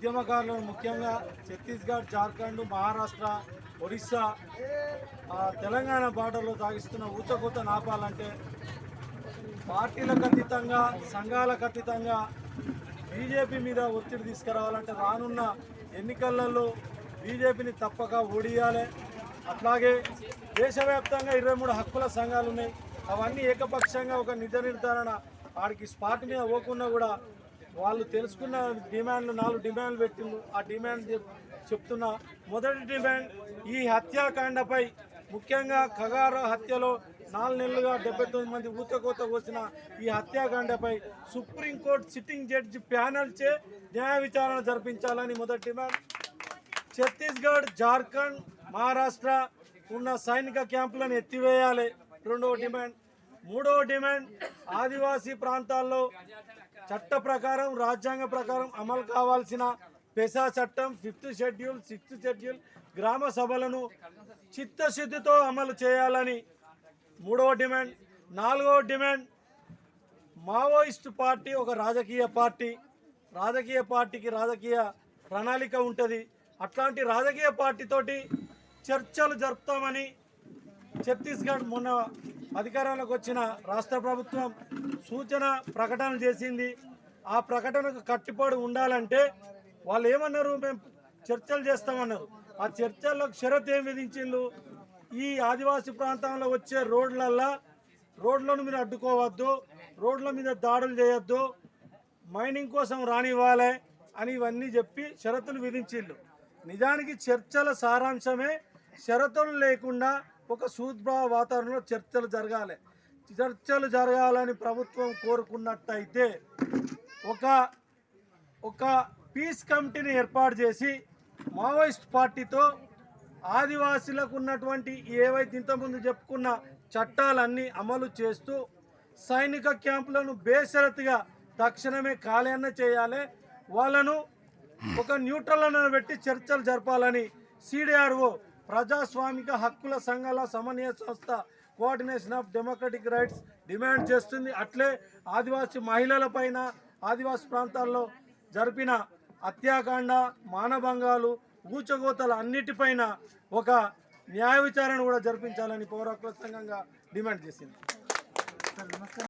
ఉద్యమకారులను ముఖ్యంగా ఛత్తీస్గఢ్ జార్ఖండ్ మహారాష్ట్ర ఒరిస్సా తెలంగాణ బార్డర్లో సాగిస్తున్న ఊచకూత నాపాలంటే పార్టీలకు అతీతంగా సంఘాలకు అతీతంగా బీజేపీ మీద ఒత్తిడి తీసుకురావాలంటే రానున్న ఎన్నికలలో బీజేపీని తప్పక ఓడియాలి అట్లాగే దేశవ్యాప్తంగా ఇరవై మూడు హక్కుల సంఘాలు ఉన్నాయి అవన్నీ ఏకపక్షంగా ఒక నిజ నిర్ధారణ. వాడికి స్పాట్ మీద పోకుండా కూడా వాళ్ళు తెలుసుకున్న డిమాండ్లు నాలుగు డిమాండ్లు పెట్టిండు. ఆ డిమాండ్ చెప్తున్నా. మొదటి డిమాండ్ ఈ హత్యాకాండపై ముఖ్యంగా ఖగార హత్యలో నాలుగు నెలలుగా డెబ్బై తొమ్మిది మంది ఊతకోత కోసిన ఈ హత్యాకాండపై సుప్రీంకోర్టు సిట్టింగ్ జడ్జి ప్యానల్చే న్యాయ విచారణ జరిపించాలని మొదటి డిమాండ్. ఛత్తీస్గఢ్ జార్ఖండ్ మహారాష్ట్ర ఉన్న సైనిక క్యాంపులను ఎత్తివేయాలి రెండవ డిమాండ్. మూడవ డిమాండ్ ఆదివాసీ ప్రాంతాల్లో చట్ట ప్రకారం రాజ్యాంగ ప్రకారం అమలు కావాల్సిన పెసా చట్టం ఫిఫ్త్ షెడ్యూల్ సిక్స్త్ షెడ్యూల్ గ్రామ సభలను చిత్తశుద్ధితో అమలు చేయాలని మూడవ డిమాండ్ నాలుగవ డిమాండ్ మావోయిస్ట్ పార్టీ ఒక రాజకీయ పార్టీ రాజకీయ పార్టీకి రాజకీయ ప్రణాళిక ఉంటుంది. అట్లాంటి రాజకీయ పార్టీతోటి చర్చలు జరుపుతామని ఛత్తీస్గఢ్ మొన్న అధికారంలోకి వచ్చిన రాష్ట్ర ప్రభుత్వం సూచన ప్రకటన చేసింది. ఆ ప్రకటనకు కట్టుబడి ఉండాలంటే వాళ్ళు ఏమన్నారు? మేము చర్చలు చేస్తామన్నారు. ఆ చర్చల్లో షరత్ ఏం విధించిండ్రు? ఈ ఆదివాసీ ప్రాంతంలో వచ్చే రోడ్లల్లో రోడ్లను మీరు అడ్డుకోవద్దు రోడ్ల మీద దాడులు చేయొద్దు మైనింగ్ కోసం రానివ్వాలి అని ఇవన్నీ చెప్పి షరతులు విధించిండ్రు. నిజానికి చర్చల సారాంశమే షరతులు లేకుండా ఒక సూద్భావ వాతావరణంలో చర్చలు జరగాలి. చర్చలు జరగాలని ప్రభుత్వం కోరుకున్నట్టయితే ఒక ఒక పీస్ కమిటీని ఏర్పాటు చేసి మావోయిస్ట్ పార్టీతో ఆదివాసీలకు ఉన్నటువంటి ఏవైతే ఇంతకుముందు చెప్పుకున్న చట్టాలన్నీ అమలు చేస్తూ సైనిక క్యాంపులను బేషరతుగా తక్షణమే ఖాళీన చేయాలి. వాళ్ళను ఒక న్యూట్రల్ పెట్టి చర్చలు జరపాలని సిడిఆర్ఓ ప్రజాస్వామిక హక్కుల సంఘాల సమన్వయ సంస్థ coordination of democratic rights demand చేస్తుంది. అట్లే ఆదివాసీ మహిళలపైన ఆదివాసీ ప్రాంతాల్లో జరిపిన హత్యాకాండ మానభంగాలు ఊచగోతల అన్నిటిపైన ఒక న్యాయ విచారణ కూడా జరిపించాలని పౌర సంఘంగా డిమాండ్ చేసింది.